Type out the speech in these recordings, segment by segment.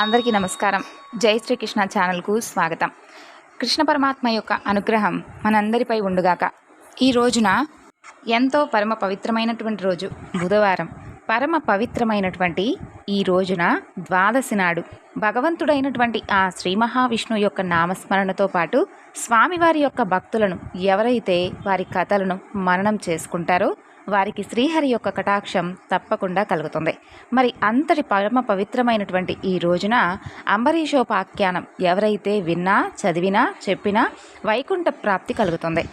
అందరికీ నమస్కారం. జై శ్రీకృష్ణ ఛానల్కు స్వాగతం. కృష్ణ పరమాత్మ యొక్క అనుగ్రహం మనందరిపై ఉండుగాక. ఈ రోజున ఎంతో పరమ పవిత్రమైనటువంటి రోజు బుధవారం. పరమ పవిత్రమైనటువంటి ఈ రోజున ద్వాదశి నాడు భగవంతుడైనటువంటి ఆ శ్రీ మహావిష్ణు యొక్క నామస్మరణతో పాటు స్వామివారి యొక్క భక్తులను ఎవరైతే వారి కథలను మననం చేసుకుంటారో వారికి శ్రీహరి యొక్క కటాక్షం తప్పకుండా కలుగుతుంది. మరి అంతటి పరమ పవిత్రమైనటువంటి ఈ రోజున అంబరీషోపాఖ్యానం ఎవరైతే విన్నా చదివినా చెప్పినా వైకుంఠ ప్రాప్తి కలుగుతుంది.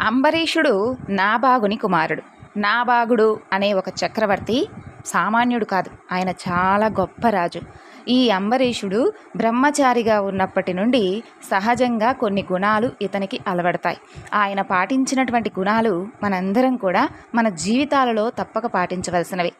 అంబరీషుడు నాబాగుని కుమారుడు. నాబాగుడు అనే ఒక చక్రవర్తి సామాన్యుడు కాదు. ఆయన చాలా గొప్ప రాజు. ఈ అంబరీషుడు బ్రహ్మచారిగా ఉన్నప్పటి నుండి సహజంగా కొన్ని గుణాలు ఇతనికి అలవడతాయి. ఆయన పాటించినటువంటి గుణాలు మనందరం కూడా మన జీవితాలలో తప్పక పాటించవలసినవి.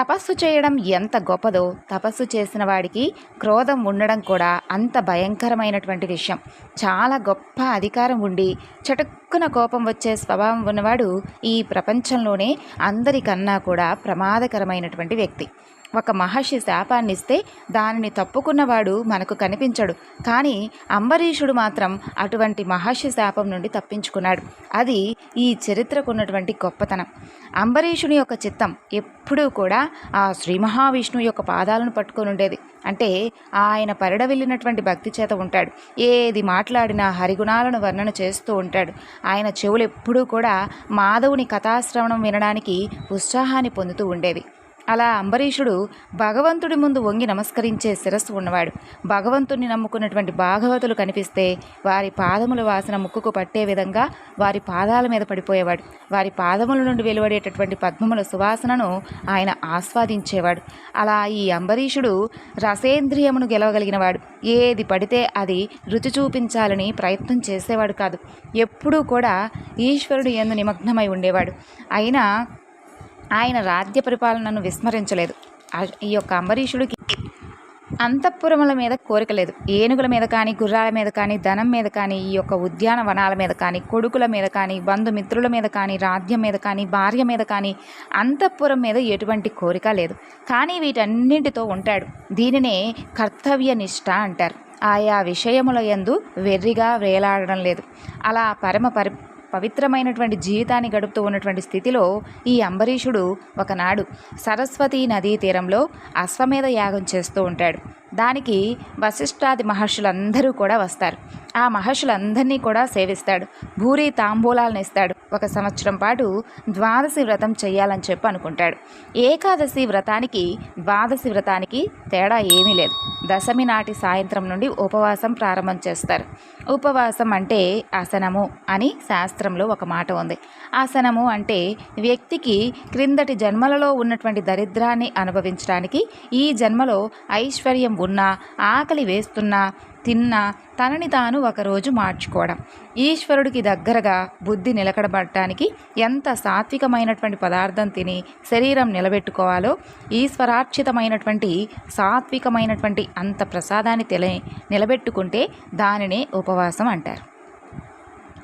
తపస్సు చేయడం ఎంత గొప్పదో తపస్సు చేసిన వాడికి క్రోధం ఉండడం కూడా అంత భయంకరమైనటువంటి విషయం. చాలా గొప్ప అధికారం ఉండి చటుక్కున కోపం వచ్చే స్వభావం ఉన్నవాడు ఈ ప్రపంచంలోనే అందరికన్నా కూడా ప్రమాదకరమైనటువంటి వ్యక్తి. ఒక మహర్షి శాపాన్ని ఇస్తే దానిని తప్పుకున్నవాడు మనకు కనిపించడు. కానీ అంబరీషుడు మాత్రం అటువంటి మహర్షి శాపం నుండి తప్పించుకున్నాడు. అది ఈ చరిత్రకు ఉన్నటువంటి గొప్పతనం. అంబరీషుని యొక్క చిత్తం ఎప్పుడూ కూడా ఆ శ్రీ మహావిష్ణువు యొక్క పాదాలను పట్టుకొని ఉండేది. అంటే ఆయన పరిడవిల్లినటువంటి భక్తి చేత ఉంటాడు. ఏది మాట్లాడినా హరిగుణాలను వర్ణన చేస్తూ ఉంటాడు. ఆయన చెవులు ఎప్పుడూ కూడా మాధవుని కథాశ్రవణం వినడానికి ఉత్సాహాన్ని పొందుతూ ఉండేవి. అలా అంబరీషుడు భగవంతుడి ముందు వంగి నమస్కరించే శిరస్సు ఉన్నవాడు. భగవంతుని నమ్ముకున్నటువంటి భాగవతులు కనిపిస్తే వారి పాదముల వాసన ముక్కుకు పట్టే విధంగా వారి పాదాల మీద పడిపోయేవాడు. వారి పాదముల నుండి వెలువడేటటువంటి పద్మముల సువాసనను ఆయన ఆస్వాదించేవాడు. అలా ఈ అంబరీషుడు రసేంద్రియమును గెలవగలిగినవాడు. ఏది పడితే అది రుచి చూపించాలని ప్రయత్నం చేసేవాడు కాదు. ఎప్పుడూ కూడా ఈశ్వరుడు ఎందు నిమగ్నమై ఉండేవాడు. అయినా ఆయన రాజ్య పరిపాలనను విస్మరించలేదు. ఈ యొక్క అంబరీషుడికి అంతఃపురముల మీద కోరిక లేదు. ఏనుగుల మీద కానీ గుర్రాల మీద కానీ ధనం మీద కానీ ఈ యొక్క ఉద్యానవనాల మీద కానీ కొడుకుల మీద కానీ బంధుమిత్రుల మీద కానీ రాజ్యం మీద కానీ భార్య మీద కానీ అంతఃపురం మీద ఎటువంటి కోరిక లేదు. కానీ వీటన్నింటితో ఉంటాడు. దీనినే కర్తవ్య నిష్ఠ అంటారు. ఆయా విషయముల యందు వెర్రిగా వేలాడడం లేదు. అలా పరమ పరి పవిత్రమైనటువంటి జీవితాన్ని గడుపుతూ ఉన్నటువంటి స్థితిలో ఈ అంబరీషుడు ఒకనాడు సరస్వతీ నదీ తీరంలో అశ్వమేధ యాగం చేస్తూ ఉంటాడు. దానికి వశిష్ఠాది మహర్షులందరూ కూడా వస్తారు. ఆ మహర్షులందరినీ కూడా సేవిస్తాడు. భూరి తాంబూలాలను ఇస్తాడు. ఒక సంవత్సరం పాటు ద్వాదశి వ్రతం చేయాలని చెప్పి అనుకుంటాడు. ఏకాదశి వ్రతానికి ద్వాదశి వ్రతానికి తేడా ఏమీ లేదు. దశమి నాటి సాయంత్రం నుండి ఉపవాసం ప్రారంభం చేస్తారు. ఉపవాసం అంటే ఆసనము అని శాస్త్రంలో ఒక మాట ఉంది. ఆసనము అంటే వ్యక్తికి క్రిందటి జన్మలలో ఉన్నటువంటి దరిద్రాన్ని అనుభవించడానికి ఈ జన్మలో ఐశ్వర్యం ఉన్నా ఆకలి వేస్తున్నా తిన్నా తనని తాను ఒకరోజు మార్చుకోవడం. ఈశ్వరుడికి దగ్గరగా బుద్ధి నిలకడబడటానికి ఎంత సాత్వికమైనటువంటి పదార్థం తిని శరీరం నిలబెట్టుకోవాలో ఈశ్వరార్చితమైనటువంటి సాత్వికమైనటువంటి అంత ప్రసాదాన్ని తెలి నిలబెట్టుకుంటే దానినే ఉపవాసం అంటారు.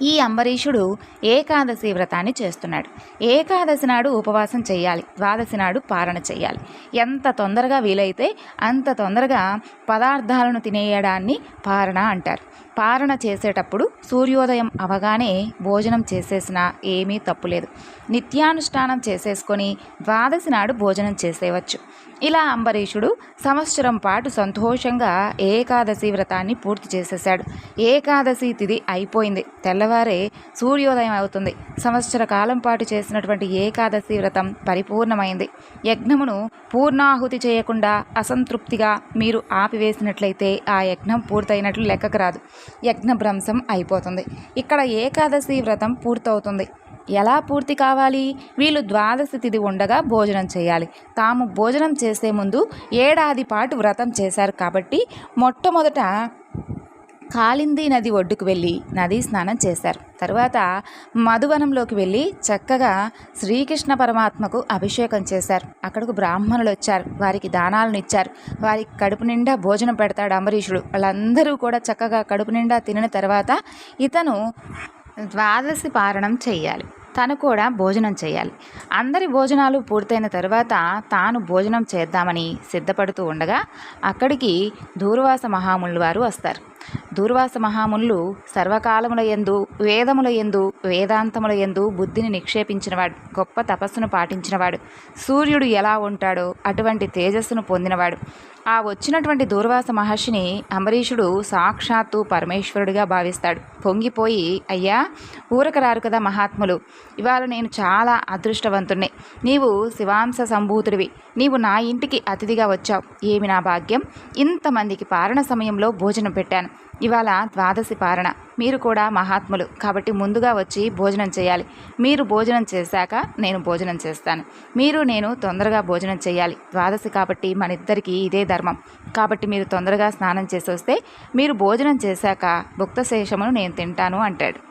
ఈ అంబరీషుడు ఏకాదశి వ్రతాన్ని చేస్తున్నాడు. ఏకాదశి నాడు ఉపవాసం చేయాలి ద్వాదశి నాడు పారణ చేయాలి. ఎంత తొందరగా వీలైతే అంత తొందరగా పదార్థాలను తినేయడాన్ని పారణ అంటారు. పారణ చేసేటప్పుడు సూర్యోదయం అవగానే భోజనం చేసేసినా ఏమీ తప్పులేదు. నిత్యానుష్ఠానం చేసేసుకొని ద్వాదశి నాడు భోజనం చేసేవచ్చు ఇలా అంబరీషుడు సంవత్సరం పాటు సంతోషంగా ఏకాదశి వ్రతాన్ని పూర్తి చేసేశాడు. ఏకాదశి తిథి అయిపోయింది. తెల్లవారే సూర్యోదయం అవుతుంది. సంవత్సర కాలం పాటు చేసినటువంటి ఏకాదశి వ్రతం పరిపూర్ణమైంది. యజ్ఞమును పూర్ణాహుతి చేయకుండా అసంతృప్తిగా మీరు ఆపివేసినట్లయితే ఆ యజ్ఞం పూర్తయినట్లు లెక్కకు రాదు. యజ్ఞ భ్రంశం అయిపోతుంది. ఇక్కడ ఏకాదశి వ్రతం పూర్తవుతుంది. ఎలా పూర్తి కావాలి? వీళ్ళు ద్వాదశి తిథి ఉండగా భోజనం చేయాలి. తాము భోజనం చేసే ముందు ఏడాది పాటు వ్రతం చేశారు కాబట్టి మొట్టమొదట కాళింది నది ఒడ్డుకు వెళ్ళి నదీ స్నానం చేశారు. తర్వాత మధువనంలోకి వెళ్ళి చక్కగా శ్రీకృష్ణ పరమాత్మకు అభిషేకం చేశారు. అక్కడకు బ్రాహ్మణులు వచ్చారు. వారికి దానాలను ఇచ్చారు. వారికి కడుపు నిండా భోజనం పెడతాడు అంబరీషుడు. వాళ్ళందరూ కూడా చక్కగా కడుపు నిండా తినిన తర్వాత ఇతను ద్వాదశి పారణం చేయాలి తను కూడా భోజనం చేయాలి అందరి భోజనాలు పూర్తయిన తర్వాత తాను భోజనం చేద్దామని సిద్ధపడుతూ ఉండగా అక్కడికి దూర్వాస మహాముళ్ళు వారు వస్తారు. దూర్వాస మహాములు సర్వకాలముల ఎందు వేదముల ఎందు వేదాంతముల ఎందు బుద్ధిని నిక్షేపించినవాడు గొప్ప తపస్సును పాటించినవాడు. సూర్యుడు ఎలా ఉంటాడో అటువంటి తేజస్సును పొందినవాడు. ఆ వచ్చినటువంటి దూర్వాస మహర్షిని అంబరీషుడు సాక్షాత్తు పరమేశ్వరుడిగా భావిస్తాడు. పొంగిపోయి అయ్యా ఊరకరారు కదా మహాత్ములు. ఇవాళ నేను చాలా అదృష్టవంతుణ్ణి. నీవు శివాంశ సంభూతుడివి. నీవు నా ఇంటికి అతిథిగా వచ్చావు. ఏమి నా భాగ్యం? ఇంతమందికి పారణ సమయంలో భోజనం పెట్టాను. ఇవాళ ద్వాదశి పారణ. మీరు కూడా మహాత్ములు. కాబట్టి ముందుగా వచ్చి భోజనం చేయాలి. మీరు భోజనం చేశాక నేను భోజనం చేస్తాను. మీరు నేను తొందరగా భోజనం చేయాలి. ద్వాదశి కాబట్టి మన ఇద్దరికీ ఇదే ధర్మం. కాబట్టి మీరు తొందరగా స్నానం చేసి వస్తే మీరు భోజనం చేశాక భుక్త శేషమును నేను తింటాను అంటాడు.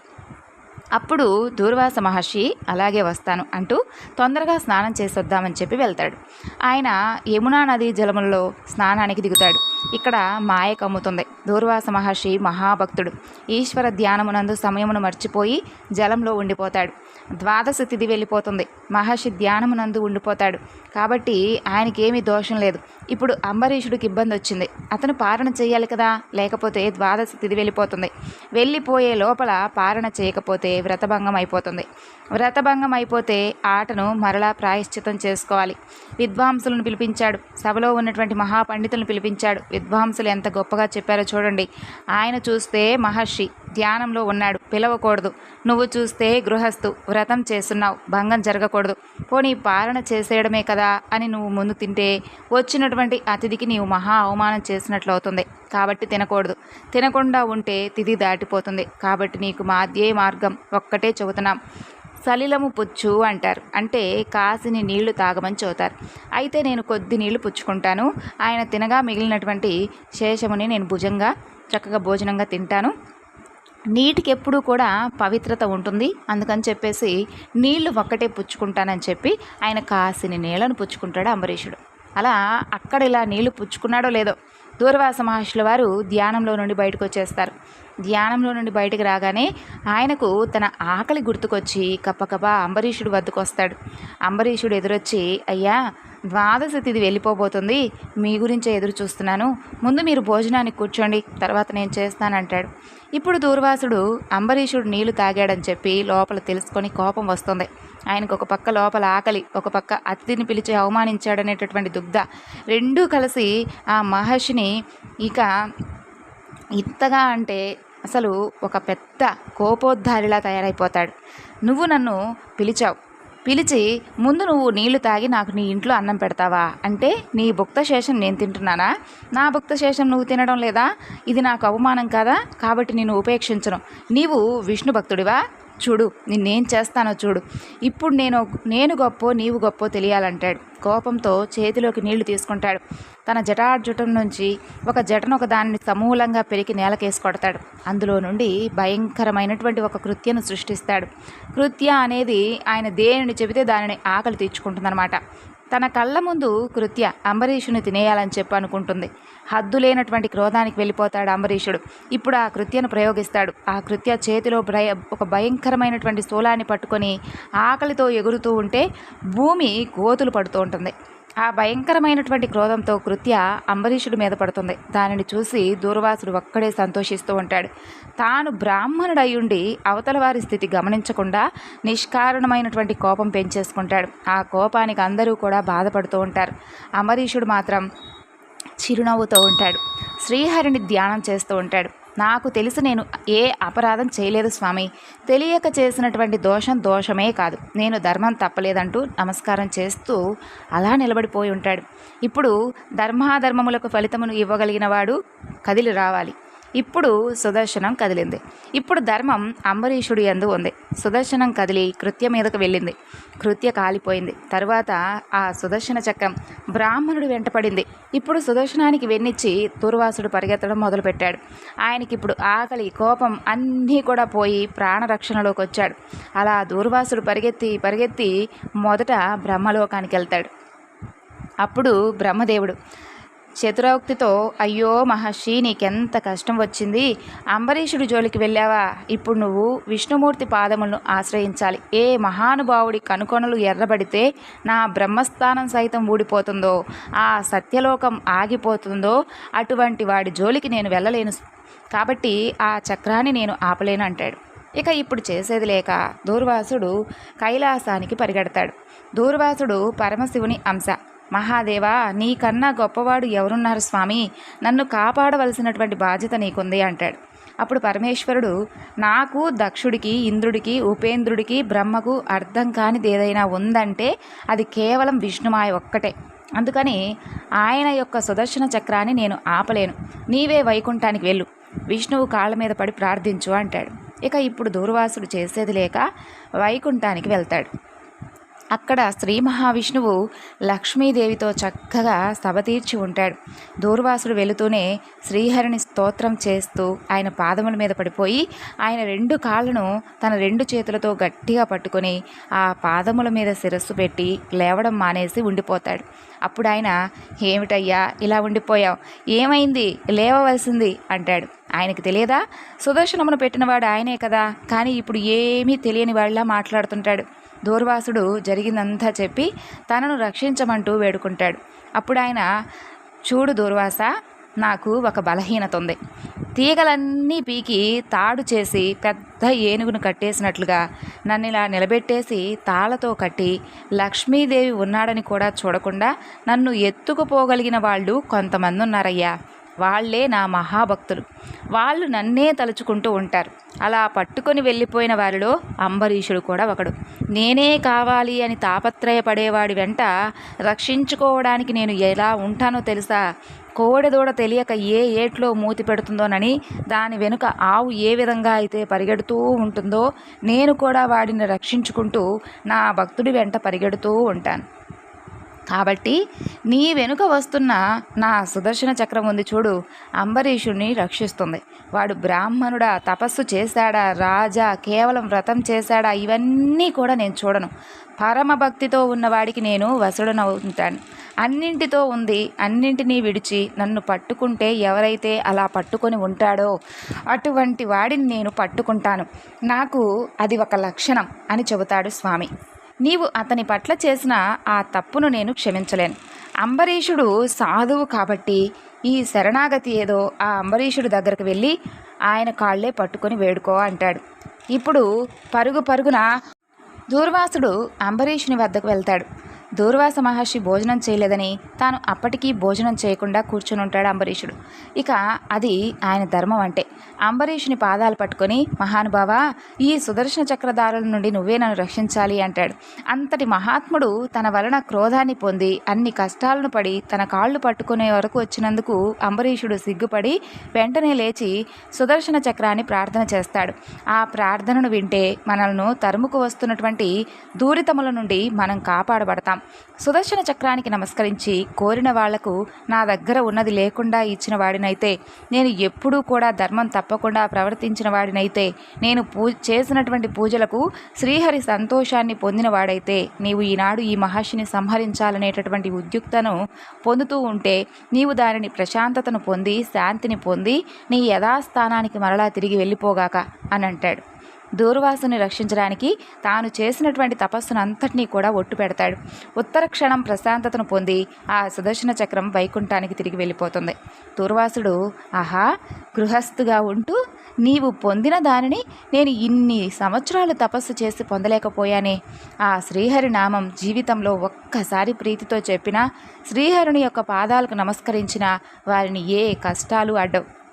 అప్పుడు దూర్వాస మహర్షి అలాగే వస్తాను అంటూ తొందరగా స్నానం చేసొద్దామని చెప్పి వెళ్తాడు. ఆయన యమునా నదీ జలములలో స్నానానికి దిగుతాడు. ఇక్కడ మాయ కమ్ముతుంది. దూర్వాస మహర్షి మహాభక్తుడు. ఈశ్వర ధ్యానమునందు సమయమును మర్చిపోయి జలంలో ఉండిపోతాడు. ద్వాదశ తిథి వెళ్ళిపోతుంది. మహర్షి ధ్యానమునందు ఉండిపోతాడు. కాబట్టి ఆయనకేమీ దోషం లేదు. ఇప్పుడు అంబరీషుడికి ఇబ్బంది వచ్చింది. అతను పారణ చేయాలి కదా? లేకపోతే ద్వాదశ తిథి వెళ్ళిపోతుంది. వెళ్ళిపోయే లోపల పారణ చేయకపోతే వ్రతభంగం అయిపోతుంది. వ్రతభంగం అయిపోతే ఆటను మరలా ప్రాయశ్చితం చేసుకోవాలి. విద్వాంసులను పిలిపించాడు. సభలో ఉన్నటువంటి మహాపండితులను పిలిపించాడు. విద్వాంసులు ఎంత గొప్పగా చెప్పారో చూడండి. ఆయన చూస్తే మహర్షి ధ్యానంలో ఉన్నాడు. పిలవకూడదు. నువ్వు చూస్తే గృహస్థు. వ్రతం చేస్తున్నావు. భంగం జరగకూడదు. పోనీ పాలన చేసేయడమే కదా అని నువ్వు ముందు తింటే వచ్చినటువంటి అతిథికి నీవు మహా అవమానం చేసినట్లు అవుతుంది. కాబట్టి తినకూడదు. తినకుండా ఉంటే తిథి దాటిపోతుంది. కాబట్టి నీకు మాధ్యే మార్గం ఒక్కటే చెబుతున్నాం. సలిలము పుచ్చు అంటారు. అంటే కాసిని నీళ్ళు తాగమని చదువుతారు అయితే నేను కొద్ది నీళ్ళు పుచ్చుకుంటాను. ఆయన తినగా మిగిలినటువంటి శేషముని నేను భుజంగా చక్కగా భోజనంగా తింటాను. నీటికి ఎప్పుడూ కూడా పవిత్రత ఉంటుంది. అందుకని చెప్పేసి నీళ్ళు ఒక్కటే పుచ్చుకుంటానని చెప్పి ఆయన కాసిని నీళ్ళను పుచ్చుకుంటాడు అంబరీషుడు. అలా అక్కడ ఇలా నీళ్ళు పుచ్చుకున్నాడో లేదో దూర్వాస మహర్షుల వారు ధ్యానంలో నుండి బయటకు వచ్చేస్తారు. ధ్యానంలో నుండి బయటకు రాగానే ఆయనకు తన ఆకలి గుర్తుకొచ్చి కప్పకప అంబరీషుడు వద్దకు వస్తాడు. అంబరీషుడు ఎదురొచ్చి అయ్యా ద్వాదశ తిథి వెళ్ళిపోబోతుంది. మీ గురించే ఎదురు చూస్తున్నాను. ముందు మీరు భోజనానికి కూర్చోండి తర్వాత నేను చేస్తానంటాడు. ఇప్పుడు దూర్వాసుడు అంబరీషుడు నీళ్ళు తాగాడని చెప్పి లోపల తెలుసుకొని కోపం వస్తుంది. ఆయనకు ఒక పక్క లోపల ఆకలి ఒక పక్క అతిథిని పిలిచి అవమానించాడనేటటువంటి దుగ్ధ. రెండూ కలిసి ఆ మహర్షిని ఇక ఇంతగా అంటే అసలు ఒక పెద్ద కోపోద్ధారిలా తయారైపోతాడు. నువ్వు నన్ను పిలిచావు. పిలిచి ముందు నువ్వు నీళ్ళు తాగి నాకు నీ ఇంట్లో అన్నం పెడతావా? అంటే నీ భుక్త శేషం నేను తింటున్నానా? నా భుక్త శేషం నువ్వు తినడం లేదా? ఇది నాకు అవమానం కాదా? కాబట్టి నేను ఉపేక్షించను. నీవు విష్ణు భక్తుడివా? చూడు నిన్నేం చేస్తానో చూడు. ఇప్పుడు నేను నేను గొప్పో నీవు గొప్పో తెలియాలంటాడు. కోపంతో చేతిలోకి నీళ్ళు తీసుకుంటాడు. తన జటార్జుటం నుంచి ఒక జటను ఒక దానిని సమూలంగా పెరిగి నేలకేసి కొడతాడు. అందులో నుండి భయంకరమైనటువంటి ఒక కృత్యను సృష్టిస్తాడు. కృత్య అనేది ఆయన దేనిని చెబితే దానిని ఆకలి తీర్చుకుంటుందన్నమాట. తన కళ్ళ ముందు కృత్య అంబరీషుని తినేయాలని చెప్పి అనుకుంటుంది. హద్దు లేనటువంటి క్రోధానికి వెళ్ళిపోతాడు అంబరీషుడు. ఇప్పుడు ఆ కృత్యను ప్రయోగిస్తాడు. ఆ కృత్య చేతిలో భయ ఒక భయంకరమైనటువంటి స్థూలాన్ని పట్టుకొని ఆకలితో ఎగురుతూ ఉంటే భూమి కోతులు పడుతూ ఉంటుంది. ఆ భయంకరమైనటువంటి క్రోధంతో కృత్య అంబరీషుడి మీద పడుతుంది. దానిని చూసి దూర్వాసుడు ఒక్కడే సంతోషిస్తూ ఉంటాడు. తాను బ్రాహ్మణుడయ్యుండి అవతల వారి స్థితి గమనించకుండా నిష్కారణమైనటువంటి కోపం పెంచేసుకుంటాడు. ఆ కోపానికి అందరూ కూడా బాధపడుతూ ఉంటారు. అంబరీషుడు మాత్రం చిరునవ్వుతో ఉంటాడు. శ్రీహరిని ధ్యానం చేస్తూ ఉంటాడు. నాకు తెలిసి నేను ఏ అపరాధం చేయలేదు స్వామి. తెలియక చేసినటువంటి దోషం దోషమే కాదు. నేను ధర్మం తప్పలేదంటూ నమస్కారం చేస్తూ అలా నిలబడిపోయి ఉంటాడు. ఇప్పుడు ధర్మాధర్మములకు ఫలితమును ఇవ్వగలిగిన వాడు కదిలి రావాలి. ఇప్పుడు సుదర్శనం కదిలింది. ఇప్పుడు ధర్మం అంబరీషుడి ఎందు ఉంది. సుదర్శనం కదిలి కృత్య మీదకు వెళ్ళింది. కృత్య కాలిపోయింది. తరువాత ఆ సుదర్శన చక్రం బ్రాహ్మణుడు వెంటపడింది ఇప్పుడు సుదర్శనానికి వెన్నిచ్చి దూర్వాసుడు పరిగెత్తడం మొదలుపెట్టాడు. ఆయనకి ఇప్పుడు ఆకలి కోపం అన్నీ కూడా పోయి ప్రాణరక్షణలోకి వచ్చాడు. అలా దూర్వాసుడు పరిగెత్తి పరిగెత్తి మొదట బ్రహ్మలోకానికి వెళ్తాడు అప్పుడు బ్రహ్మదేవుడు శతురోక్తితో అయ్యో మహర్షి నీకెంత కష్టం వచ్చింది. అంబరీషుడి జోలికి వెళ్ళావా? ఇప్పుడు నువ్వు విష్ణుమూర్తి పాదములను ఆశ్రయించాలి. ఏ మహానుభావుడి కనుకొనలు ఎర్రబడితే నా బ్రహ్మస్థానం సైతం ఊడిపోతుందో ఆ సత్యలోకం ఆగిపోతుందో అటువంటి వాడి జోలికి నేను వెళ్ళలేను. కాబట్టి ఆ చక్రాన్ని నేను ఆపలేను అంటాడు. ఇక ఇప్పుడు చేసేది లేక దూర్వాసుడు కైలాసానికి పరిగెడతాడు. దూర్వాసుడు పరమశివుని అంశ. మహాదేవా నీకన్నా గొప్పవాడు ఎవరున్నారు స్వామి? నన్ను కాపాడవలసినటువంటి బాధ్యత నీకుంది అంటాడు. అప్పుడు పరమేశ్వరుడు నాకు దక్షుడికి ఇంద్రుడికి ఉపేంద్రుడికి బ్రహ్మకు అర్థం కానిది ఏదైనా ఉందంటే అది కేవలం విష్ణుమాయ ఒక్కటే. అందుకని ఆయన యొక్క సుదర్శన చక్రాన్ని నేను ఆపలేను. నీవే వైకుంఠానికి వెళ్ళు. విష్ణువు కాళ్ళ మీద పడి ప్రార్థించు అంటాడు. ఇక ఇప్పుడు దూర్వాసుడు చేసేది లేక వైకుంఠానికి వెళ్తాడు. అక్కడ శ్రీ మహావిష్ణువు లక్ష్మీదేవితో చక్కగా సభ తీర్చి ఉంటాడు. దూర్వాసుడు వెళుతూనే శ్రీహరిని స్తోత్రం చేస్తూ ఆయన పాదముల మీద పడిపోయి ఆయన రెండు కాళ్ళను తన రెండు చేతులతో గట్టిగా పట్టుకొని ఆ పాదముల మీద శిరస్సు పెట్టి లేవడం మానేసి ఉండిపోతాడు. అప్పుడు ఆయన ఏమిటయ్యా ఇలా ఉండిపోయావు? ఏమైంది? లేవవలసింది? అంటాడు. ఆయనకి తెలియదా? సుదర్శనమును పెట్టినవాడు ఆయనే కదా. కానీ ఇప్పుడు ఏమీ తెలియని వాళ్ళ మాట్లాడుతుంటాడు. దూర్వాసుడు జరిగిందంతా చెప్పి తనను రక్షించమంటూ వేడుకుంటాడు. అప్పుడు ఆయన చూడు దూర్వాస నాకు ఒక బలహీనత ఉంది తీగలన్నీ పీకి తాడు చేసి పెద్ద ఏనుగును కట్టేసినట్లుగా నన్ను ఇలా నిలబెట్టేసి తాళతో కట్టి లక్ష్మీదేవి ఉన్నాడని కూడా చూడకుండా నన్ను ఎత్తుకుపోగలిగిన వాళ్ళు కొంతమంది ఉన్నారయ్యా వాళ్ళే నా మహాభక్తులు. వాళ్ళు నన్నే తలుచుకుంటూ ఉంటారు. అలా పట్టుకొని వెళ్ళిపోయిన వారిలో అంబరీషుడు కూడా ఒకడు. నేనే కావాలి అని తాపత్రయపడేవాడి వెంట రక్షించుకోవడానికి నేను ఎలా ఉంటానో తెలుసా? కోడెదూడ తెలియక ఏ ఏట్లో మూతి పెడుతుందోనని దాని వెనుక ఆవు ఏ విధంగా అయితే పరిగెడుతూ ఉంటుందో నేను కూడా వాడిని రక్షించుకుంటూ నా భక్తుడి వెంట పరిగెడుతూ ఉంటాను. కాబట్టి నీ వెనుక వస్తున్న నా సుదర్శన చక్రం ఉంది చూడు. అంబరీషుణ్ణి రక్షిస్తుంది. వాడు బ్రాహ్మణుడా తపస్సు చేశాడా రాజా కేవలం వ్రతం చేశాడా ఇవన్నీ కూడా నేను చూడను. పరమ భక్తితో ఉన్నవాడికి నేను వసుడనవుతాను అన్నింటితో ఉంది అన్నింటినీ విడిచి నన్ను పట్టుకుంటే ఎవరైతే అలా పట్టుకొని ఉంటాడో అటువంటి వాడిని నేను పట్టుకుంటాను. నాకు అది ఒక లక్షణం అని చెబుతాడు స్వామి. నీవు అతని పట్ల చేసిన ఆ తప్పును నేను క్షమించలేను. అంబరీషుడు సాధువు కాబట్టి ఈ శరణాగతి ఏదో ఆ అంబరీషుడి దగ్గరకు వెళ్ళి ఆయన కాళ్ళే పట్టుకొని వేడుకో అంటాడు. ఇప్పుడు పరుగు పరుగున దూర్వాసుడు అంబరీషుని వద్దకు వెళ్తాడు. దూర్వాస మహర్షి భోజనం చేయలేదని తాను అప్పటికీ భోజనం చేయకుండా కూర్చుని ఉంటాడు అంబరీషుడు. ఇక అది ఆయన ధర్మం అంటే. అంబరీషుని పాదాలు పట్టుకొని మహానుభావ ఈ సుదర్శన చక్రధారుల నుండి నువ్వే నన్ను రక్షించాలి అంటాడు. అంతటి మహాత్ముడు తన వలన క్రోధాన్ని పొంది అన్ని కష్టాలను పడి తన కాళ్ళు పట్టుకునే వరకు వచ్చినందుకు అంబరీషుడు సిగ్గుపడి వెంటనే లేచి సుదర్శన చక్రాన్ని ప్రార్థన చేస్తాడు. ఆ ప్రార్థనను వింటే మనల్ని తరుముకు వస్తున్నటువంటి దూరితముల నుండి మనం కాపాడబడతాం. సుదర్శన చక్రానికి నమస్కరించి కోరిన వాళ్ళకు నా దగ్గర ఉన్నది లేకుండా ఇచ్చిన వాడినైతే నేను ఎప్పుడూ కూడా ధర్మం తప్పకుండా ప్రవర్తించిన వాడినైతే నేను పూ చేసినటువంటి పూజలకు శ్రీహరి సంతోషాన్ని పొందిన వాడైతే నీవు ఈనాడు ఈ మహర్షిని సంహరించాలనేటటువంటి ఉద్యుక్తను పొందుతూ ఉంటే నీవు దానిని ప్రశాంతతను పొంది శాంతిని పొంది నీ యథాస్థానానికి మరలా తిరిగి వెళ్ళిపోగాక అని అంటాడు దూర్వాసుని రక్షించడానికి తాను చేసినటువంటి తపస్సును అంతటినీ కూడా ఒట్టు పెడతాడు. ఉత్తర క్షణం ప్రశాంతతను పొంది ఆ సుదర్శన చక్రం వైకుంఠానికి తిరిగి వెళ్ళిపోతుంది. దూర్వాసుడు ఆహా గృహస్థుగా ఉంటూ నీవు పొందిన దానిని నేను ఇన్ని సంవత్సరాలు తపస్సు చేసి పొందలేకపోయానే. ఆ శ్రీహరి నామం జీవితంలో ఒక్కసారి ప్రీతితో చెప్పినా శ్రీహరుని యొక్క పాదాలకు నమస్కరించిన వారిని ఏ కష్టాలు అడ్డవు.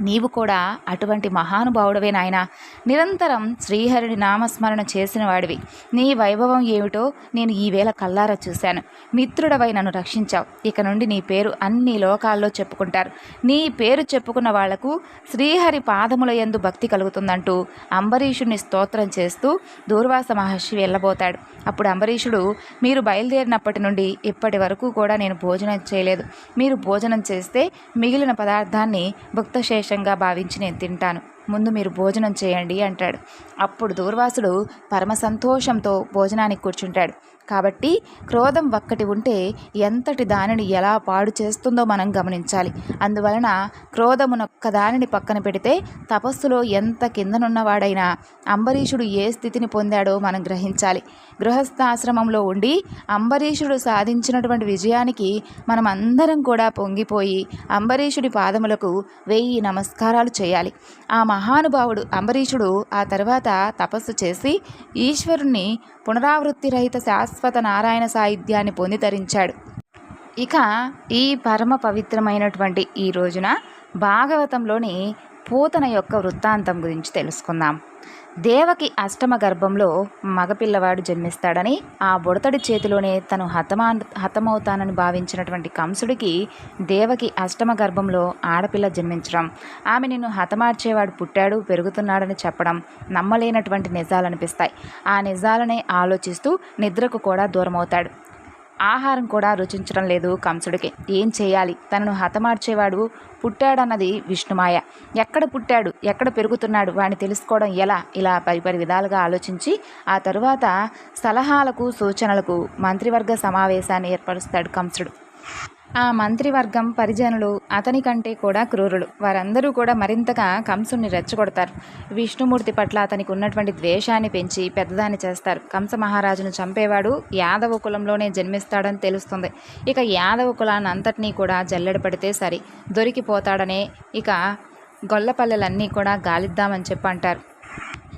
నీవు కూడా అటువంటి మహానుభావుడవే నాయన. నిరంతరం శ్రీహరిని నామస్మరణ చేసిన వాడివి. నీ వైభవం ఏమిటో నేను ఈవేళ కల్లారా చూశాను. మిత్రుడవై నన్ను రక్షించావు. ఇక నుండి నీ పేరు అన్ని లోకాల్లో చెప్పుకుంటారు. నీ పేరు చెప్పుకున్న వాళ్ళకు శ్రీహరి పాదముల ఎందు భక్తి కలుగుతుందంటూ అంబరీషుడిని స్తోత్రం చేస్తూ దూర్వాస మహర్షి వెళ్ళబోతాడు. అప్పుడు అంబరీషుడు మీరు బయలుదేరినప్పటి నుండి ఇప్పటి వరకు కూడా నేను భోజనం చేయలేదు. మీరు భోజనం చేస్తే మిగిలిన పదార్థాన్ని భుక్తశేషంగా భావించి నేను తింటాను. ముందు మీరు భోజనం చేయండి అంటాడు. అప్పుడు దూర్వాసుడు పరమ సంతోషంతో భోజనానికి కూర్చుంటాడు. కాబట్టి క్రోధం ఒక్కటి ఉంటే ఎంతటి దానిని ఎలా పాడు చేస్తుందో మనం గమనించాలి. అందువలన క్రోధమునొక్క దానిని పక్కన పెడితే తపస్సులో ఎంత కిందనున్నవాడైనా అంబరీషుడు ఏ స్థితిని పొందాడో మనం గ్రహించాలి. గృహస్థాశ్రమంలో ఉండి అంబరీషుడు సాధించినటువంటి విజయానికి మనం అందరం కూడా పొంగిపోయి అంబరీషుడి పాదములకు వెయ్యి నమస్కారాలు చేయాలి. ఆ మహానుభావుడు అంబరీషుడు ఆ తర్వాత తపస్సు చేసి ఈశ్వరుణ్ణి పునరావృత్తి రహిత శాశ్వత నారాయణ సాహిత్యాన్ని పొంది ధరించాడు ఇక ఈ పరమ పవిత్రమైనటువంటి ఈ రోజున భాగవతంలోని పూతన యొక్క వృత్తాంతం గురించి తెలుసుకుందాం. దేవకి అష్టమ గర్భంలో మగపిల్లవాడు జన్మిస్తాడని ఆ బుడతడి చేతిలోనే తను హతమా హతమవుతానని భావించినటువంటి కంసుడికి దేవకి అష్టమ గర్భంలో ఆడపిల్ల జన్మించడం. ఆమె నిన్ను హతమార్చేవాడు పుట్టాడు పెరుగుతున్నాడని చెప్పడం నమ్మలేనటువంటి నిజాలనిపిస్తాయి. ఆ నిజాలనే ఆలోచిస్తూ నిద్రకు కూడా దూరమవుతాడు. ఆహారం కూడా రుచించడం లేదు కంసుడికి. ఏం చేయాలి? తనను హతమార్చేవాడు పుట్టాడన్నది విష్ణుమాయ. ఎక్కడ పుట్టాడు? ఎక్కడ పెరుగుతున్నాడు? వాడిని తెలుసుకోవడం ఎలా? ఇలా పరిపరి విధాలుగా ఆలోచించి ఆ తరువాత సలహాలకు సూచనలకు మంత్రివర్గ సమావేశాన్ని ఏర్పరుస్తాడు కంసుడు. ఆ మంత్రివర్గం పరిజనులు అతని కంటే కూడా క్రూరులు. వారందరూ కూడా మరింతగా కంసుని రెచ్చగొడతారు. విష్ణుమూర్తి పట్ల అతనికి ఉన్నటువంటి ద్వేషాన్ని పెంచి పెద్దదాన్ని చేస్తారు. కంస మహారాజును చంపేవాడు యాదవ కులంలోనే జన్మిస్తాడని తెలుస్తుంది. ఇక యాదవ కులాన్ని అంతటినీ కూడా జల్లెడ పడితే సరి. దొరికిపోతాడనే ఇక గొల్లపల్లెలన్నీ కూడా గాలిద్దామని చెప్పి అంటారు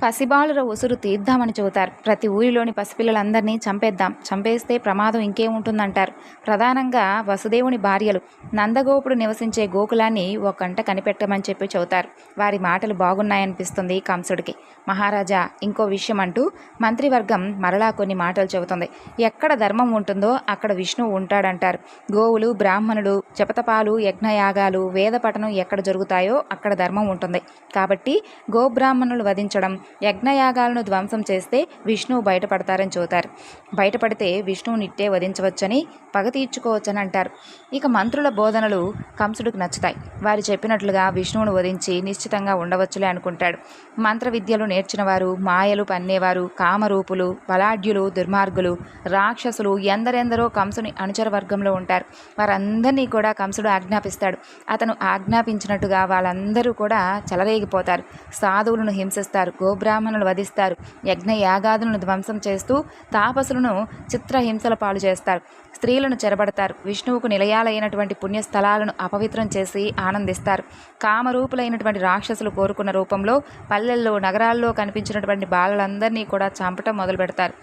పసిబాలుర ఉసురు తీద్దామని చెబుతారు. ప్రతి ఊరిలోని పసిపిల్లలందరినీ చంపేద్దాం. చంపేస్తే ప్రమాదం ఇంకేముంటుందంటారు. ప్రధానంగా వసుదేవుని భార్యలు. నందగోపుడు నివసించే గోకులాన్ని ఒక గంట కనిపెట్టమని చెప్పి చెబుతారు. వారి మాటలు బాగున్నాయనిపిస్తుంది కంసుడికి. మహారాజా ఇంకో విషయం అంటూ మంత్రివర్గం మరలా కొన్ని మాటలు చెబుతుంది. ఎక్కడ ధర్మం ఉంటుందో అక్కడ విష్ణువు ఉంటాడంటారు. గోవులు బ్రాహ్మణులు జపతపాలు యజ్ఞయాగాలు వేద పఠనం ఎక్కడ జరుగుతాయో అక్కడ ధర్మం ఉంటుంది. కాబట్టి గోబ్రాహ్మణులు వధించడం యజ్ఞయాగాలను ధ్వంసం చేస్తే విష్ణువు బయటపడతారని చూతారు. బయటపడితే విష్ణువు నిట్టే వధించవచ్చని పగ తీర్చుకోవచ్చని అంటారు ఇక మంత్రుల బోధనలు కంసుడికి నచ్చుతాయి. వారు చెప్పినట్లుగా విష్ణువును వధించి నిశ్చితంగా ఉండవచ్చులే అనుకుంటాడు. మంత్ర విద్యలు నేర్చిన వారు మాయలు పన్నేవారు కామరూపులు బలాఢ్యులు దుర్మార్గులు రాక్షసులు ఎందరెందరో కంసుని అనుచర వర్గంలో ఉంటారు. వారందరినీ కూడా కంసుడు ఆజ్ఞాపిస్తాడు. అతను ఆజ్ఞాపించినట్టుగా వాళ్ళందరూ కూడా చెలరేగిపోతారు. సాధువులను హింసిస్తారు. గోబ్రాహ్మణులు వధిస్తారు. యజ్ఞ యాగాదులను ధ్వంసం చేస్తూ తాపసులను చిత్రహింసల పాలు చేస్తారు. స్త్రీలను చెరబడతారు. విష్ణువుకు నిలయాలైనటువంటి పుణ్యస్థలాలను అపవిత్రం చేసి ఆనందిస్తారు. కామరూపులైనటువంటి రాక్షసులు కోరుకున్న రూపంలో పల్లెల్లో నగరాల్లో కనిపించినటువంటి బాలలందరినీ కూడా చంపటం మొదలు పెడతారు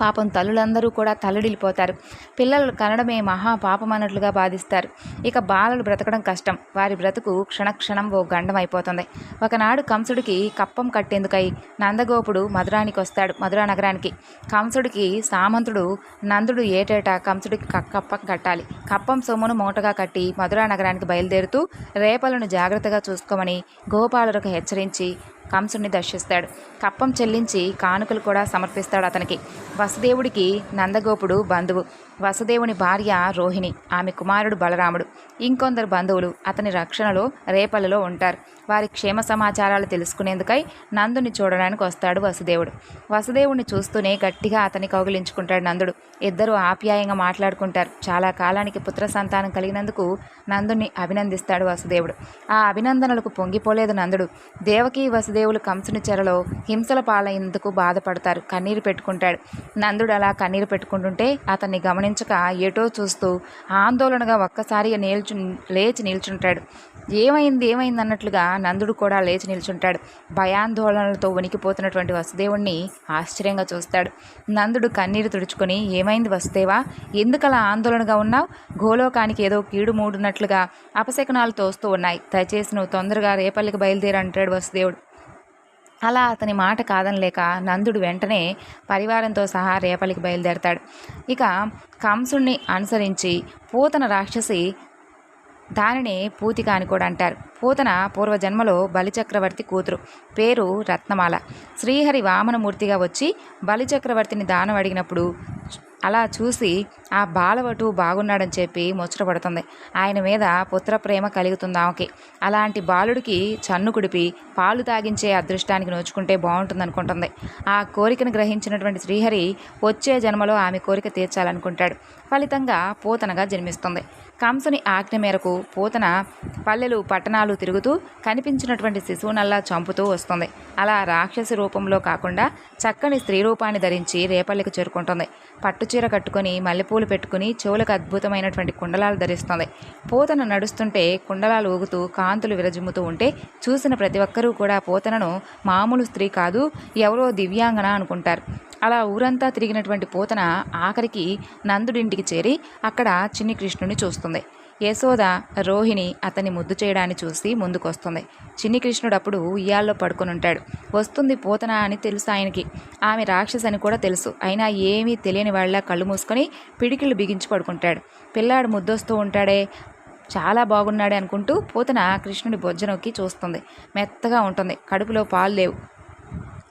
పాపం తల్లులందరూ కూడా తల్లడిల్లిపోతారు. పిల్లలు కనడమే మహా పాపం అన్నట్లుగా బాధిస్తారు. ఇక బాలలు బ్రతకడం కష్టం. వారి బ్రతుకు క్షణక్షణం ఓ గండం అయిపోతుంది ఒకనాడు కంసుడికి కప్పం కట్టేందుకై నందగోపుడు మధురానికి వస్తాడు మధురా నగరానికి కంసుడికి సామంతుడు నందుడు ఏటేటా కంసుడికి క- కప్పం కట్టాలి. కప్పం సొమ్మును మూటగా కట్టి మధురా నగరానికి బయలుదేరుతూ రేపలను జాగ్రత్తగా చూసుకోమని గోపాలులకు హెచ్చరించి కంసుని దర్శిస్తాడు. కప్పం చెల్లించి కానుకలు కూడా సమర్పిస్తాడు అతనికి. వసుదేవుడికి నందగోపుడు బంధువు. వసుదేవుని భార్య రోహిణి. ఆమె కుమారుడు బలరాముడు. ఇంకొందరు బంధువులు అతని రక్షణలో రేపలలో ఉంటారు. వారి క్షేమ సమాచారాలు తెలుసుకునేందుకై నందుని చూడడానికి వస్తాడు వసుదేవుడు. వసుదేవుని చూస్తూనే గట్టిగా అతని కౌగిలించుకుంటాడు నందుడు. ఇద్దరు ఆప్యాయంగా మాట్లాడుకుంటారు. చాలా కాలానికి పుత్ర సంతానం కలిగినందుకు నందుని అభినందిస్తాడు వసుదేవుడు. ఆ అభినందనలకు పొంగిపోలేదు నందుడు. దేవకి సహదేవులు కంసుని చెరలో హింసల పాలైనందుకు బాధపడతారు. కన్నీరు పెట్టుకుంటాడు. నందుడు అలా కన్నీరు పెట్టుకుంటుంటే అతన్ని గమనించక ఎటో చూస్తూ ఆందోళనగా ఒక్కసారిగా నిల్చు లేచి నిల్చుంటాడు. ఏమైంది? ఏమైంది? అన్నట్లుగా నందుడు కూడా లేచి నిల్చుంటాడు. భయాందోళనలతో వణికిపోతున్నటువంటి వసుదేవుణ్ణి ఆశ్చర్యంగా చూస్తాడు. నందుడు కన్నీరు తుడుచుకొని ఏమైంది వసుదేవా? ఎందుకలా ఆందోళనగా ఉన్నావు? గోలోకానికి ఏదో కీడు మూడున్నట్లుగా అపశకనాలు తోస్తూ ఉన్నాయి. దయచేసి నువ్వు తొందరగా రేపల్లికి బయలుదేరంటాడు వసుదేవుడు. అలా అతని మాట కాదనలేక నందుడు వెంటనే పరివారంతో సహా రేపలికి బయలుదేరతాడు. ఇక కంసుణ్ణి అనుసరించి పూతన రాక్షసి దానిని పూతిక అని కూడా అంటారు. పూతన పూర్వజన్మలో బలిచక్రవర్తి కూతురు. పేరు రత్నమాల. శ్రీహరి వామనమూర్తిగా వచ్చి బలిచక్రవర్తిని దానం అడిగినప్పుడు అలా చూసి ఆ బాలవటు బాగున్నాడని చెప్పి ముచ్చటపడుతుంది. ఆయన మీద పుత్ర ప్రేమ కలుగుతుంది ఆమెకి. అలాంటి బాలుడికి చన్ను కుడిపి పాలు తాగించే అదృష్టానికి నోచుకుంటే బాగుంటుంది అనుకుంటుంది ఆ కోరికను గ్రహించినటువంటి శ్రీహరి వచ్చే జన్మలో ఆమె కోరిక తీర్చాలనుకుంటాడు. ఫలితంగా పూతనగా జన్మిస్తుంది. కంసుని ఆజ్ఞ మేరకు పూతన పల్లెలు పట్టణాలు తిరుగుతూ కనిపించినటువంటి శిశువునల్లా చంపుతూ వస్తుంది. అలా రాక్షసి రూపంలో కాకుండా చక్కని స్త్రీ రూపాన్ని ధరించి రేపల్లికి చేరుకుంటుంది. పట్టుచీర కట్టుకొని మల్లెపూలు పెట్టుకుని చెవులకు అద్భుతమైనటువంటి కుండలాలు ధరిస్తుంది. పూతన నడుస్తుంటే కుండలాలు ఊగుతూ కాంతులు విరజిమ్ముతూ ఉంటే చూసిన ప్రతి ఒక్కరూ కూడా పూతనను మామూలు స్త్రీ కాదు ఎవరో దివ్యాంగన అనుకుంటారు. అలా ఊరంతా తిరిగినటువంటి పూతన ఆఖరికి నందుడింటికి చేరి అక్కడ చిన్ని కృష్ణుని చూస్తుంది. యశోద రోహిణి అతన్ని ముద్దు చేయడాన్ని చూసి ముందుకొస్తుంది. చిన్ని కృష్ణుడు అప్పుడు ఉయ్యాల్లో పడుకొని ఉంటాడు. వస్తుంది పోతన అని తెలుసు ఆయనకి. ఆమె రాక్షసి అని కూడా తెలుసు. అయినా ఏమీ తెలియని వాళ్ళ కళ్ళు మూసుకొని పిడికిళ్ళు బిగించి పడుకుంటాడు. పిల్లాడు ముద్దొస్తూ ఉంటాడే చాలా బాగున్నాడే అనుకుంటూ పూతన కృష్ణుడి బొజ్జ నొక్కి చూస్తుంది. మెత్తగా ఉంటుంది. కడుపులో పాలు లేవు.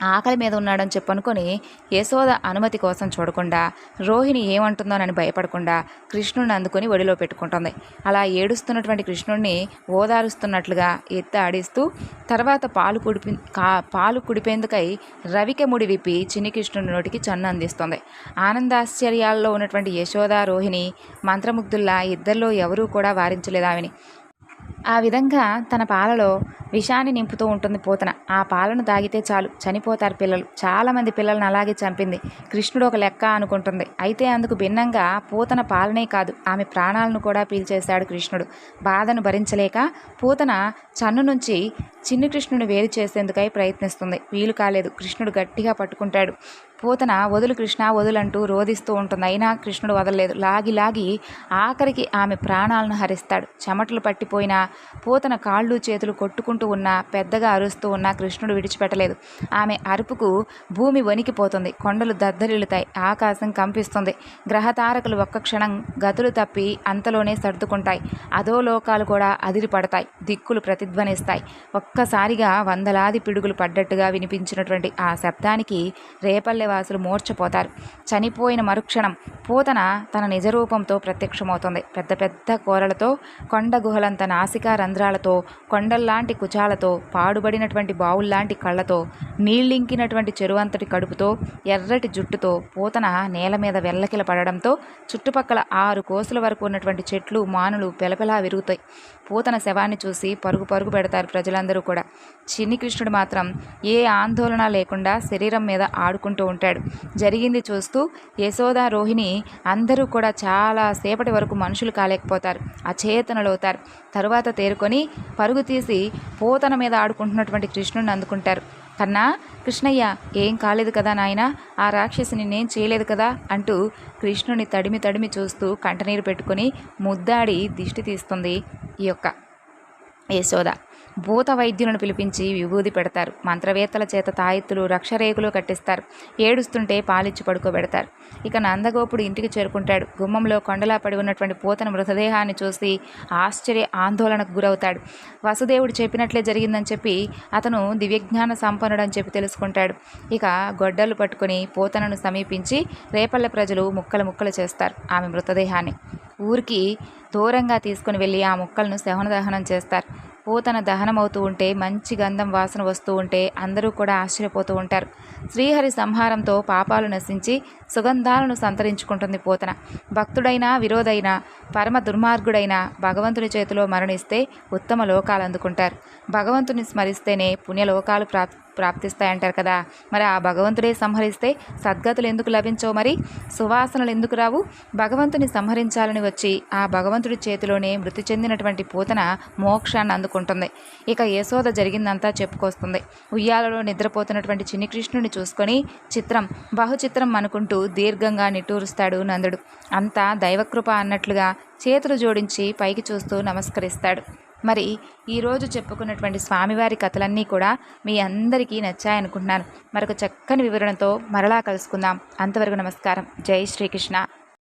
ఆకలి మీద ఉన్నాడని చెప్పనుకొని యశోద అనుమతి కోసం చూడకుండా రోహిణి ఏమంటుందోనని భయపడకుండా కృష్ణుడిని అందుకొని ఒడిలో పెట్టుకుంటుంది. అలా ఏడుస్తున్నటువంటి కృష్ణుడిని ఓదారుస్తున్నట్లుగా ఎత్తి ఆడిస్తూ తర్వాత పాలు కుడిపి కా పాలు కుడిపేందుకై రవిక ముడి విప్పి చిన్ని కృష్ణుడి నోటికి చన్ను అందిస్తుంది. ఆనందాశ్చర్యాల్లో ఉన్నటువంటి యశోద రోహిణి మంత్రముగ్ధుల్లా ఇద్దరిలో ఎవరూ కూడా వారించలేదు ఆమెని. ఆ విధంగా తన పాలలో విషాన్ని నింపుతూ ఉంటుంది పూతన. ఆ పాలను తాగితే చాలు. చనిపోతారు పిల్లలు. చాలామంది పిల్లలను అలాగే చంపింది. కృష్ణుడు ఒక లెక్క అనుకుంటుంది. అయితే అందుకు భిన్నంగా పూతన పాలనే కాదు. ఆమె ప్రాణాలను కూడా పీల్చేశాడు కృష్ణుడు. బాధను భరించలేక పూతన చన్ను నుంచి చిన్ని కృష్ణుని వేరు చేసేందుకై ప్రయత్నిస్తుంది. వీలు కాలేదు. కృష్ణుడు గట్టిగా పట్టుకుంటాడు. పూతన వదులు కృష్ణ వదులంటూ రోధిస్తూ ఉంటుంది. అయినా కృష్ణుడు వదలలేదు. లాగి లాగి ఆఖరికి ఆమె ప్రాణాలను హరిస్తాడు. చెమటలు పట్టిపోయిన పూతన కాళ్ళు చేతులు కొట్టుకుంటూ ఉన్నా పెద్దగా అరుస్తూ ఉన్నా కృష్ణుడు విడిచిపెట్టలేదు. ఆమె అరుపుకు భూమి వణికిపోతుంది. కొండలు దద్దరిల్లుతాయి. ఆకాశం కంపిస్తుంది. గ్రహతారకులు ఒక్క క్షణం గతులు తప్పి అంతలోనే సర్దుకుంటాయి. అదో లోకాలు కూడా అదిరిపడతాయి. దిక్కులు ప్రతిధ్వనిస్తాయి. ఒక్కసారిగా వందలాది పిడుగులు పడ్డట్టుగా వినిపించినటువంటి ఆ శబ్దానికి రేపల్లె వాసులు మూర్చపోతారు చనిపోయిన మరుక్షణం పూతన తన నిజరూపంతో ప్రత్యక్షమవుతుంది. పెద్ద పెద్ద కూరలతో కొండ గుహలంత నాసికా రంధ్రాలతో కొండల్లాంటి కుచాలతో పాడుబడినటువంటి బావుల్లాంటి కళ్ళతో నీళ్ళింకినటువంటి చెరువంతటి కడుపుతో ఎర్రటి జుట్టుతో పూతన నేల మీద వెల్లకిల పడడంతో చుట్టుపక్కల ఆరు కోసుల వరకు ఉన్నటువంటి చెట్లు మానులు పెలపెలా విరుగుతాయి. పూతన శవాన్ని చూసి పరుగు పరుగు పెడతారు ప్రజలందరూ కూడా. చిన్ని కృష్ణుడు మాత్రం ఏ ఆందోళన లేకుండా శరీరం మీద ఆడుకుంటూ ఉంటాడు. జరిగింది చూస్తూ యశోద రోహిణి అందరూ కూడా చాలా సేపటి వరకు మనుషులు కాలేకపోతారు. అచేతనలవుతారు. తరువాత తేరుకొని పరుగు తీసి పోతన మీద ఆడుకుంటున్నటువంటి కృష్ణుని అందుకుంటారు. కన్నా కృష్ణయ్య ఏం కాలేదు కదా నాయన? ఆ రాక్షసి నిన్నేం చేయలేదు కదా? అంటూ కృష్ణుని తడిమి తడిమి చూస్తూ కంటనీరు పెట్టుకుని ముద్దాడి దిష్టి తీస్తుంది ఈ యొక్క యశోద. భూత వైద్యులను పిలిపించి విభూది పెడతారు. మంత్రవేత్తల చేత తాయెత్తులు రక్షరేకులు కట్టిస్తారు. ఏడుస్తుంటే పాలిచ్చి పడుకోబెడతారు. ఇక నందగోపుడు ఇంటికి చేరుకుంటాడు. గుమ్మంలో కొండలా పడి ఉన్నటువంటి పూతన మృతదేహాన్ని చూసి ఆశ్చర్య ఆందోళనకు గురవుతాడు. వసుదేవుడు చెప్పినట్లే జరిగిందని చెప్పి అతను దివ్యజ్ఞాన సంపన్నుడని చెప్పి తెలుసుకుంటాడు. ఇక గొడ్డలు పట్టుకుని పూతనను సమీపించి రేపల్ల ప్రజలు ముక్కలు ముక్కలు చేస్తారు ఆమె మృతదేహాన్ని. ఊరికి దూరంగా తీసుకుని వెళ్ళి ఆ మొక్కలను శవన దహనం చేస్తారు. పూతన దహనమవుతూ ఉంటే మంచి గంధం వాసన వస్తూ ఉంటే అందరూ కూడా ఆశ్చర్యపోతూ ఉంటారు. శ్రీహరి సంహారంతో పాపాలు నశించి సుగంధాలను సంతరించుకుంటుంది పూతన. భక్తుడైనా విరోధైనా పరమ దుర్మార్గుడైన భగవంతుని చేతిలో మరణిస్తే ఉత్తమ లోకాలు అందుకుంటారు. భగవంతుని స్మరిస్తేనే పుణ్యలోకాలు ప్రాప్ ప్రాప్తిస్తాయంటారు కదా. మరి ఆ భగవంతుడే సంహరిస్తే సద్గతులు ఎందుకు లభించవు మరి? సువాసనలు ఎందుకు రావు? భగవంతుని సంహరించాలని వచ్చి ఆ భగవంతుడి చేతిలోనే మృతి చెందినటువంటి పూతన మోక్షాన్ని అందుకుంటుంది. ఇక యశోద జరిగిందంతా చెప్పుకొస్తుంది. ఉయ్యాలలో నిద్రపోతున్నటువంటి చిన్ని కృష్ణుని చూసుకొని చిత్రం బహుచిత్రం అనుకుంటూ దీర్ఘంగా నిట్టూరుస్తాడు నందుడు. అంతా దైవకృప అన్నట్లుగా చేతులు జోడించి పైకి చూస్తూ నమస్కరిస్తాడు. మరి ఈరోజు చెప్పుకున్నటువంటి స్వామివారి కథలన్నీ కూడా మీ అందరికీ నచ్చాయనుకుంటున్నాను. మరొక చక్కని వివరణతో మరలా కలుసుకుందాం. అంతవరకు నమస్కారం. జై శ్రీకృష్ణ.